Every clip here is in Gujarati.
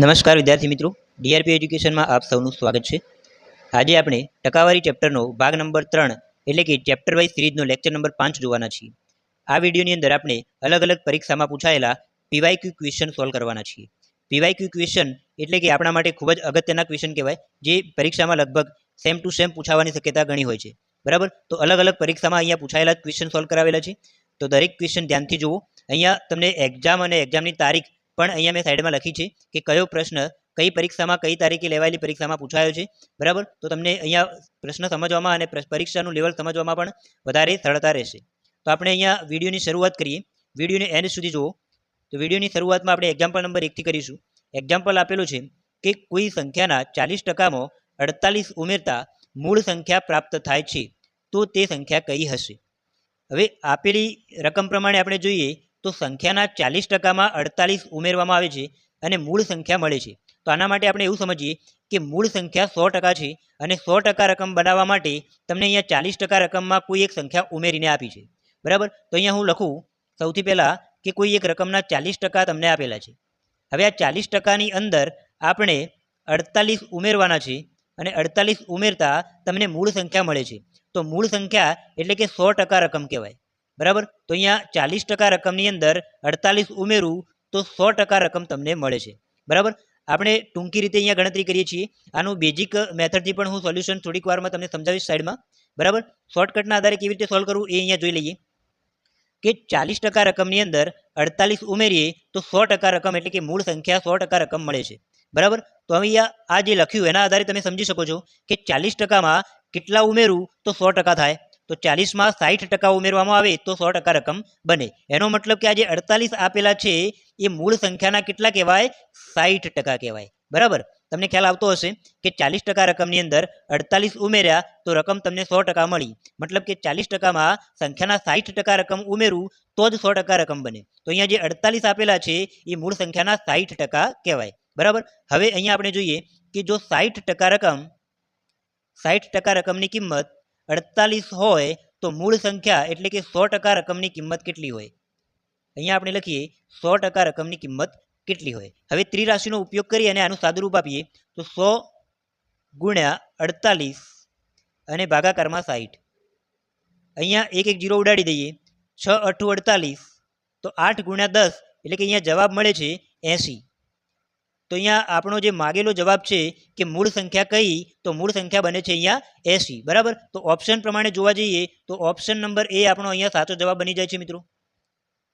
નમસ્કાર વિદ્યાર્થી મિત્રો. ડીઆરપી એજ્યુકેશનમાં આપ સૌનું સ્વાગત છે. આજે આપણે ટકાવારી ચેપ્ટરનો ભાગ નંબર ત્રણ એટલે કે ચેપ્ટર વાઇઝ સિરીઝનો લેક્ચર નંબર પાંચ જોવાના છીએ. આ વિડીયોની અંદર આપણે અલગ અલગ પરીક્ષામાં પૂછાયેલા પીવાયક્યુ ક્વેશ્ચન સોલ્વ કરવાના છીએ. પીવાયક્યુ ક્વેશ્ચન એટલે કે આપણા માટે ખૂબ જ અગત્યના ક્વેશ્ચન કહેવાય, જે પરીક્ષામાં લગભગ સેમ ટુ સેમ પૂછાવાની શક્યતા ઘણી હોય છે. બરાબર? તો અલગ અલગ પરીક્ષામાં અહીંયા પૂછાયેલા ક્વેશ્ચન સોલ્વ કરાવેલા છે. તો દરેક ક્વેશ્ચન ધ્યાનથી જુઓ. અહીંયા તમને એક્ઝામ અને એક્ઝામની તારીખ પણ અહીંયા મેં સાઈડમાં લખી છે કે કયો પ્રશ્ન કઈ પરીક્ષામાં કઈ તારીખે લેવાયેલી પરીક્ષામાં પૂછાયો છે, બરાબર? તો તમને અહીંયા પ્રશ્ન સમજવામાં અને પરીક્ષાનું લેવલ સમજવામાં પણ વધારે સરળતા રહેશે. તો આપણે અહીંયા વિડીયોની શરૂઆત કરીએ. વિડીયોને એન્ડ સુધી જુઓ. તો વિડીયોની શરૂઆતમાં આપણે એક્ઝામ્પલ નંબર એકથી કરીશું. એક્ઝામ્પલ આપેલું છે કે કોઈ સંખ્યાના ચાલીસ ટકામાં અડતાલીસ ઉમેરતા મૂળ સંખ્યા પ્રાપ્ત થાય છે. તો તે સંખ્યા કઈ હશે? હવે આપેલી રકમ પ્રમાણે આપણે જોઈએ તો સંખ્યાના ચાલીસ ટકામાં અડતાલીસ ઉમેરવામાં આવે છે અને મૂળ સંખ્યા મળે છે. તો આના માટે આપણે એવું સમજીએ કે મૂળ સંખ્યા સો ટકા છે અને સો ટકા રકમ બનાવવા માટે તમને અહીંયા ચાલીસ ટકા રકમમાં કોઈ એક સંખ્યા ઉમેરીને આપી છે. બરાબર? તો અહીંયા હું લખું સૌથી પહેલાં કે કોઈ એક રકમના ચાલીસ ટકા તમને આપેલા છે. હવે આ ચાલીસ ટકાની અંદર આપણે અડતાલીસ ઉમેરવાના છે અને અડતાલીસ ઉમેરતા તમને મૂળ સંખ્યા મળે છે. તો મૂળ સંખ્યા એટલે કે સો ટકા રકમ કહેવાય. બરાબર? તો અહીંયા ચાલીસ ટકા રકમની અંદર અડતાલીસ ઉમેરું તો સો ટકા રકમ તમને મળે છે. બરાબર? આપણે ટૂંકી રીતે અહીંયા ગણતરી કરીએ છીએ. આનું બેઝિક મેથડથી પણ હું સોલ્યુશન થોડીક વારમાં તમને સમજાવીશ સાઈડમાં. બરાબર? શોર્ટકટના આધારે કેવી રીતે સોલ્વ કરવું એ અહીંયા જોઈ લઈએ. કે ચાલીસ ટકા રકમની અંદર અડતાલીસ ઉમેરીએ તો સો ટકા રકમ એટલે કે મૂળ સંખ્યા સો ટકા રકમ મળે છે. બરાબર? તો હવે આ જે લખ્યું એના આધારે તમે સમજી શકો છો કે ચાલીસ ટકામાં કેટલા ઉમેરું તો સો ટકા થાય. તો ચાલીસમાં સાઠ ટકા ઉમેરવામાં આવે તો સો ટકા રકમ બને. એનો મતલબ કે આ જે અડતાલીસ આપેલા છે, એ મૂળ સંખ્યાના કેટલા કહેવાય? સાઠ ટકા કહેવાય. બરાબર? તમને ખ્યાલ આવતો હશે કે ચાલીસ ટકા રકમની અંદર અડતાલીસ ઉમેર્યા તો રકમ તમને સો ટકા મળી. મતલબ કે ચાલીસ ટકામાં સંખ્યાના સાઠ ટકા રકમ ઉમેરું તો જ સો ટકા રકમ બને. તો અહીંયા જે અડતાલીસ આપેલા છે, એ મૂળ સંખ્યાના સાઠ ટકા કહેવાય. બરાબર? હવે અહીંયા આપણે જોઈએ કે જો સાઠ ટકા રકમ સાઠ ટકા રકમની કિંમત અડતાલીસ હોય તો મૂળ સંખ્યા એટલે કે સો ટકા રકમની કિંમત કેટલી હોય? અહીંયા આપણે લખીએ, સો ટકા રકમની કિંમત કેટલી હોય? હવે ત્રિરાશિનો ઉપયોગ કરી અને આનું સાદુરૂપ આપીએ. તો સો ગુણ્યા અડતાલીસ અને ભાગાકારમાં સાઠ અહીંયા એક એક જીરો ઉડાડી દઈએ. છ અઠું અડતાલીસ. તો આઠ ગુણ્યા દસ એટલે કે અહીંયા જવાબ મળે છે એંસી. તો અહીંયા આપણો જે માગેલો જવાબ છે કે મૂળ સંખ્યા કઈ, તો મૂળ સંખ્યા બને છે અહીંયા એસી. બરાબર? તો ઓપ્શન પ્રમાણે જોવા જઈએ, તો ઓપ્શન નંબર એ આપણો અહીંયા સાચો જવાબ બની જાય છે મિત્રો.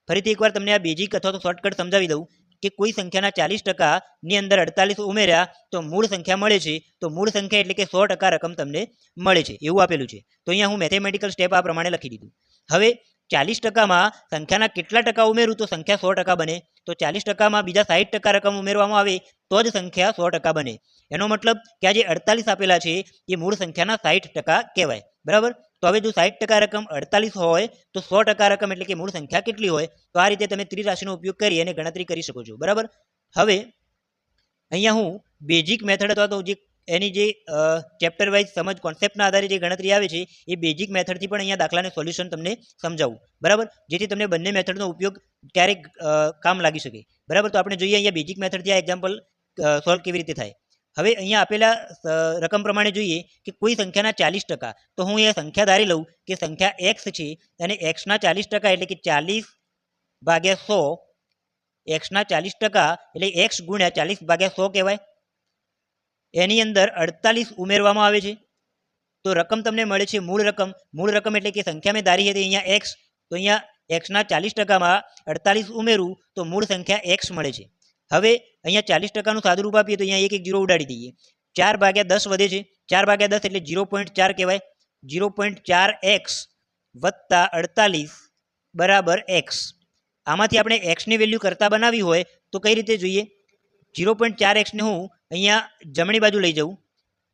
ફરીથી એકવાર તમને આ બેઝિક અથવા તો શોર્ટકટ સમજાવી દઉં કે કોઈ સંખ્યાના ચાલીસ ટકાની અંદર અડતાલીસ ઉમેર્યા, તો મૂળ સંખ્યા મળે છે. તો મૂળ સંખ્યા એટલે કે સો ટકા રકમ તમને મળે છે. એવું આપેલું છે. તો અહીંયા હું મેથેમેટિકલ સ્ટેપ આ પ્રમાણે લખી દીધું. હવે ચાલીસ ટકામાં સંખ્યાના કેટલા ટકા ઉમેરું, તો સંખ્યા સો ટકા બને. તો ચાલીસ ટકામાં બીજા સાઠ ટકા રકમ ઉમેરવામાં આવે તો જ સંખ્યા સો ટકા બને. એનો મતલબ કે આ જે અડતાલીસ આપેલા છે, એ મૂળ સંખ્યાના સાઠ ટકા કહેવાય. બરાબર? તો હવે જો સાઠ ટકા રકમ અડતાલીસ હોય, તો સો ટકા રકમ એટલે કે મૂળ સંખ્યા કેટલી હોય, તો આ રીતે તમે ત્રિરાશિનો ઉપયોગ કરી અને ગણતરી કરી શકો છો. બરાબર? હવે, અહીંયા હું બેઝિક મેથડ અથવા તો જે એની જે ચેપ્ટર વાઇઝ સમજ કોન્સેપ્ટના આધારે જે ગણતરી આવે છે, એ બેઝિક મેથડથી પણ અહીંયા દાખલાને સોલ્યુશન તમને સમજાવું. બરાબર? જેથી તમને બંને મેથડનો ઉપયોગ ક્યારેક કામ લાગી શકે. બરાબર? તો આપણે જોઈએ અહીંયા બેઝિક મેથડથી આ એક્ઝામ્પલ સોલ્વ કેવી રીતે થાય. હવે અહીંયા આપેલા રકમ પ્રમાણે જોઈએ કે કોઈ સંખ્યાના ચાલીસ ટકા. તો હું અહીંયા સંખ્યા ધારી લઉં કે સંખ્યા એક્સ છે અને એક્સના ચાલીસ ટકા એટલે કે ચાલીસ ભાગ્યા સો એક્સના ચાલીસ ટકા એટલે એક્સ ગુણ્યા ચાલીસ ભાગ્યા સો કહેવાય. એની અંદર અડતાલીસ ઉમેરવામાં આવે છે. તો રકમ તમને મળે છે મૂળ રકમ. મૂળ રકમ એટલે કે સંખ્યા મેં ધારી હતી અહીંયા એક્સ તો અહીંયા એક્સના ચાલીસ ટકામાં અડતાલીસ ઉમેરું, તો મૂળ સંખ્યા એક્સ મળે છે. હવે અહીંયા ચાલીસ ટકાનું સાદુરૂપ આપીએ તો અહીંયા એક એક જીરો ઉડાડી દઈએ. ચાર ભાગ્યા દસ વધે છે. ચાર ભાગ્યા દસ એટલે જીરો પોઈન્ટ ચાર કહેવાય. જીરો પોઈન્ટ ચાર એક્સ વત્તા અડતાલીસ બરાબર એક્સ આમાંથી આપણે એક્સની વેલ્યુ કરતાં બનાવી હોય તો કઈ રીતે જોઈએ? જીરો પોઈન્ટ ચાર એક્સને હું અહીંયા જમણી બાજુ લઈ જાઉં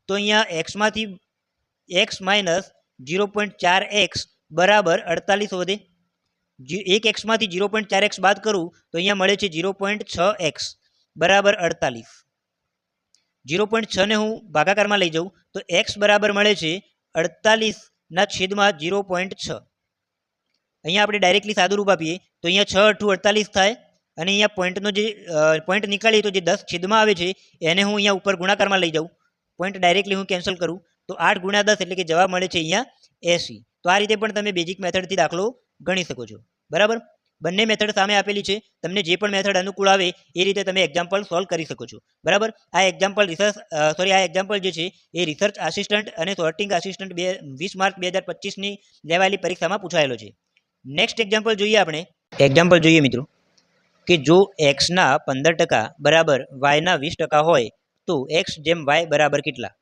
તો અહીંયા એક્સમાંથી એક્સ માઇનસ જીરો પોઈન્ટ ચાર એક્સ બરાબર અડતાલીસ વધે એક એક્સમાંથી જીરો પોઈન્ટ ચાર એક્સ બાદ કરું, તો અહીંયા મળે છે જીરો પોઈન્ટ છ એક્સ બરાબર અડતાલીસ. જીરો પોઈન્ટ છને હું ભાગાકારમાં લઈ જાઉં, તો એક્સ બરાબર મળે છે અડતાલીસના છેદમાં જીરો પોઈન્ટ છ. અહીંયા આપણે ડાયરેક્ટલી સાદુરૂપ આપીએ, તો અહીંયા છ અઠ્ઠું અડતાલીસ થાય અને અહીંયા પોઈન્ટનો જે પોઈન્ટ નીકાળીએ તો જે દસ છેદમાં આવે છે, એને હું અહીંયા ઉપર ગુણાકારમાં લઈ જાઉં. પોઈન્ટ ડાયરેક્ટલી હું કેન્સલ કરું. તો આઠ ગુણ્યા દસ એટલે કે જવાબ મળે છે અહીંયા એસી. તો આ રીતે પણ તમે બેઝિક મેથડથી દાખલો ગણી શકો છો. બરાબર? બંને મેથડ સામે આપેલી છે. તમને જે પણ મેથડ અનુકૂળ આવે, એ રીતે તમે એક્ઝામ્પલ સોલ્વ કરી શકો છો. બરાબર? આ એક્ઝામ્પલ રિસર્ચ સોરી આ એક્ઝામ્પલ જે છે, એ રિસર્ચ આસિસ્ટન્ટ અને સોર્ટિંગ આસિસ્ટન્ટ બે, વીસ માર્ચ બે હજાર પચીસની લેવાયેલી પરીક્ષામાં પૂછાયેલો છે. નેક્સ્ટ એક્ઝામ્પલ જોઈએ આપણે. એક્ઝામ્પલ જોઈએ મિત્રો. કે જો એક્સના પંદર ટકા બરાબર વાયના વીસ ટકા હોય, તો એક્સ જેમ વાય બરાબર કેટલા?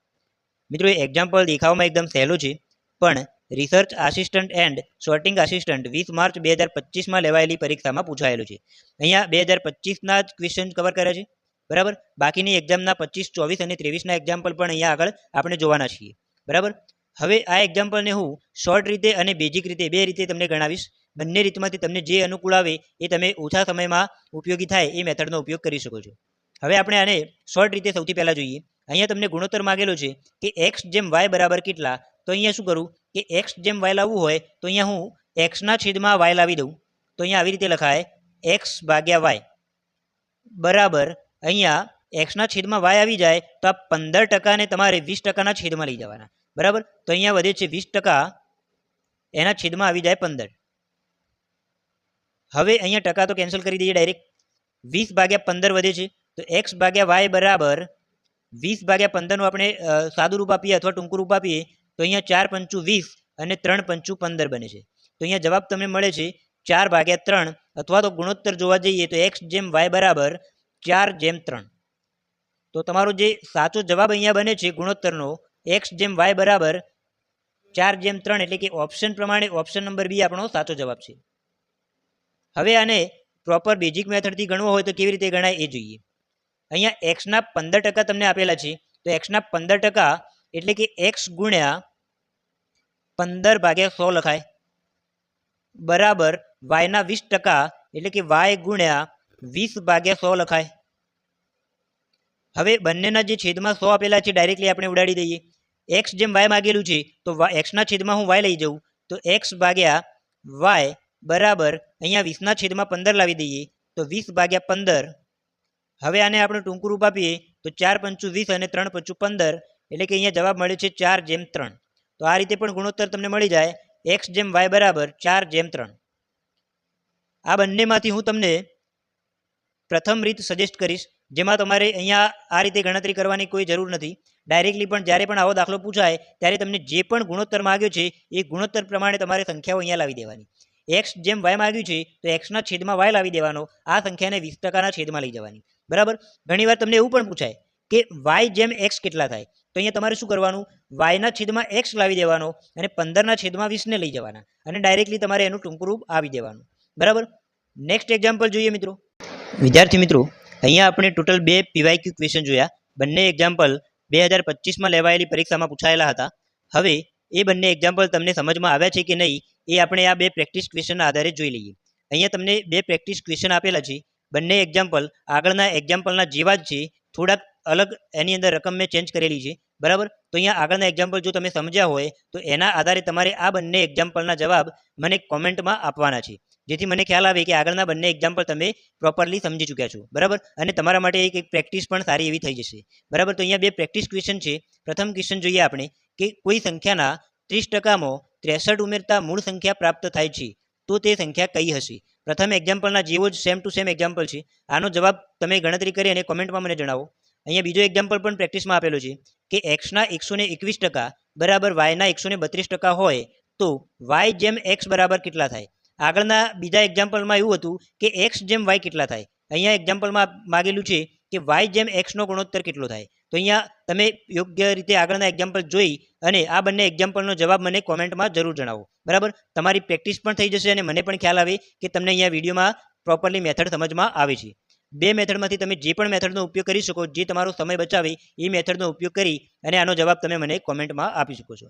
મિત્રો એક્ઝામ્પલ દેખાવમાં એકદમ સહેલું છે, પણ research assistant and sorting assistant વીસ માર્ચ બે હજાર પચીસમાં લેવાયેલી પરીક્ષામાં પૂછાયેલું છે. અહીંયા બે હજાર પચીસના જ ક્વેશ્ચન કવર કરે છે, બરાબર? બાકીની એક્ઝામના પચીસ, ચોવીસ અને ત્રેવીસના એક્ઝામ્પલ પણ અહીંયા આગળ આપણે જોવાના છીએ, બરાબર? હવે આ એક્ઝામ્પલને હું શોર્ટ રીતે અને બેઝિક રીતે બે રીતે તમને ગણાવીશ. બંને રીતમાંથી તમને જે અનુકૂળ આવે એ તમે ઓછા સમયમાં ઉપયોગી થાય એ મેથડનો ઉપયોગ કરી શકો છો. હવે આપણે આને શોર્ટ રીતે સૌથી પહેલાં જોઈએ. અહીંયા તમને ગુણોત્તર માગેલો છે કે એક્સ જેમ વાય બરાબર કેટલા, તો અહીંયા શું કરું? કે એક્સ જેમ વાય લાવવું હોય, તો અહીંયા હું એક્સના છેદમાં વાય લાવી દઉં. તો અહીંયા આવી રીતે લખાય એક્સ ભાગ્યા વાય બરાબર, અહીંયા એક્સના છેદમાં વાય આવી જાય, તો આ પંદર ટકાને તમારે વીસ ટકાના છેદમાં લઈ જવાના. બરાબર? તો અહીંયા વધે છે વીસ ટકા, એના છેદમાં આવી જાય પંદર. હવે અહીંયા ટકા તો કેન્સલ કરી દઈએ ડાયરેક્ટ વીસ ભાગ્યા પંદર વધે છે. તો એક્સ ભાગ્યા વાય બરાબર વીસ ભાગ્યા પંદરનું આપણે સાદું રૂપ આપીએ અથવા ટૂંકું રૂપ આપીએ, તો અહીંયા ચાર પંચું વીસ અને ત્રણ પંચું પંદર બને છે. તો અહીંયા જવાબ તમને મળે છે ચાર ભાગ્યા ત્રણ અથવા તો ગુણોત્તર જોવા જઈએ તો એક્સ જેમ વાય બરાબર ચાર જેમ ત્રણ. તો તમારો જે સાચો જવાબ અહીંયા બને છે ગુણોત્તરનો એક્સ જેમ વાય બરાબર ચાર જેમ ત્રણ એટલે કે ઓપ્શન પ્રમાણે ઓપ્શન નંબર બી આપણો સાચો જવાબ છે. હવે આને પ્રોપર બેઝિક મેથડથી ગણવો હોય તો કેવી રીતે ગણાય એ જોઈએ. અહીંયા એક્સના પંદર ટકા તમને આપેલા છે. તો એક્સના પંદર ટકા એટલે કે એક્સ ગુણ્યા પંદર ભાગ્યા સો લખાય. બરાબર વાયના વીસ ટકા એટલે કે વાય ગુણ્યા વીસ ભાગ્યા સો લખાય. હવે બંનેના જે છેદમાં સો આપેલા છે ડાયરેક્ટલી આપણે ઉડાડી દઈએ. એક્સ જેમ વાય માગેલું છે તો એક્સના છેદમાં હું વાય લઈ જાઉં. તો એક્સ ભાગ્યા વાય બરાબર, અહીંયા વીસના છેદમાં પંદર લાવી દઈએ, તો વીસ ભાગ્યા પંદર. હવે આને આપણે ટૂંકું રૂપ આપીએ, તો ચાર પંચું વીસ અને ત્રણ પંચું પંદર, એટલે કે અહીંયા જવાબ મળે છે ચાર જેમ ત્રણ. તો આ રીતે પણ ગુણોત્તર તમને મળી જાય, એક્સ જેમ વાય બરાબર, ચાર જેમ ત્રણ. આ બંનેમાંથી હું તમને પ્રથમ રીત સજેસ્ટ કરીશ, જેમાં તમારે અહીંયા આ રીતે ગણતરી કરવાની કોઈ જરૂર નથી. ડાયરેક્ટલી પણ જ્યારે પણ આવો દાખલો પૂછાય, ત્યારે તમને જે પણ ગુણોત્તર માગ્યો છે, એ ગુણોત્તર પ્રમાણે તમારે સંખ્યાઓ અહીંયા લાવી દેવાની. એક્સ જેમ વાય માગ્યું છે, તો એક્સના છેદમાં વાય લાવી દેવાનો. આ સંખ્યાને વીસ ટકાના છેદમાં લઈ જવાની. બરાબર? ઘણીવાર તમને એવું પણ પૂછાય કે વાય જેમ એક્સ કેટલા થાય? તો અહીંયા તમારે શું કરવાનું? વાયના છેદમાં એક્સ લાવી દેવાનો અને પંદરના છેદમાં વીસને લઈ જવાના. અને ડાયરેક્ટલી તમારે એનું ટૂંકું રૂપ આવી દેવાનું. બરાબર? નેક્સ્ટ એક્ઝામ્પલ જોઈએ મિત્રો. વિદ્યાર્થી મિત્રો, અહીંયા આપણે ટોટલ બે પીવાયક્યુ ક્વેશ્ચન જોયા. બંને એક્ઝામ્પલ બે હજાર પચીસમાં લેવાયેલી પરીક્ષામાં પૂછાયેલા હતા. હવે એ બંને એક્ઝામ્પલ તમને સમજમાં આવ્યા છે કે નહીં એ આપણે આ બે પ્રેક્ટિસ ક્વેશ્ચનના આધારે જોઈ લઈએ. અહીંયા તમને બે પ્રેક્ટિસ ક્વેશ્ચન આપેલા છે. બંને એક્ઝામ્પલ આગળના એક્ઝામ્પલના જેવા જ છે. થોડાક અલગ એની અંદર રકમ મેં ચેન્જ કરેલી છે. બરાબર? તો અહીંયા આગળના એક્ઝામ્પલ જો તમે સમજ્યા હોય, તો એના આધારે તમારે આ બંને એક્ઝામ્પલના જવાબ મને કોમેન્ટમાં આપવાના છે. જેથી મને ખ્યાલ આવે કે આગળના બંને એક્ઝામ્પલ તમે પ્રોપરલી સમજી ચૂક્યા છો. બરાબર? અને તમારા માટે એક એક પ્રેક્ટિસ પણ સારી એવી થઈ જશે. બરાબર? તો અહીંયા બે પ્રેક્ટિસ ક્વેશ્ચન છે. પ્રથમ ક્વેશ્ચન જોઈએ આપણે કે કોઈ સંખ્યાના ત્રીસ ટકામાં ત્રેસઠ ઉમેરતા મૂળ સંખ્યા પ્રાપ્ત થાય છે, તો તે સંખ્યા કઈ હશે? પ્રથમ એક્ઝામ્પલના જેવો જ સેમ ટુ સેમ એક્ઝામ્પલ છે. આનો જવાબ તમે ગણતરી કરી અને કોમેન્ટમાં મને જણાવો. અહીંયા બીજો એક્ઝામ્પલ પણ પ્રેક્ટિસમાં આપેલો છે કે એક્સના એકસો ને એકવીસ ટકા બરાબર વાયના એકસો ને બત્રીસ ટકા હોય તો વાય જેમ એક્સ બરાબર કેટલા થાય? આગળના બીજા એક્ઝામ્પલમાં એવું હતું કે એક્સ જેમ વાય કેટલા થાય? અહીંયા એક્ઝામ્પલમાં માગેલું છે કે વાય જેમ એક્સનો ગુણોત્તર કેટલો થાય? તો અહીંયા તમે યોગ્ય રીતે આગળના એક્ઝામ્પલ જોઈ અને આ બંને એક્ઝામ્પલનો જવાબ મને કોમેન્ટમાં જરૂર જણાવો. બરાબર? તમારી પ્રેક્ટિસ પણ થઈ જશે અને મને પણ ખ્યાલ આવે કે તમને અહીંયા વિડીયોમાં પ્રોપરલી મેથડ સમજમાં આવે છે. બે મેથડમાંથી તમે જે પણ મેથડનો ઉપયોગ કરી શકો, જે તમારો સમય બચાવે, એ મેથડનો ઉપયોગ કરી અને આનો જવાબ તમે મને કોમેન્ટમાં આપી શકો છો.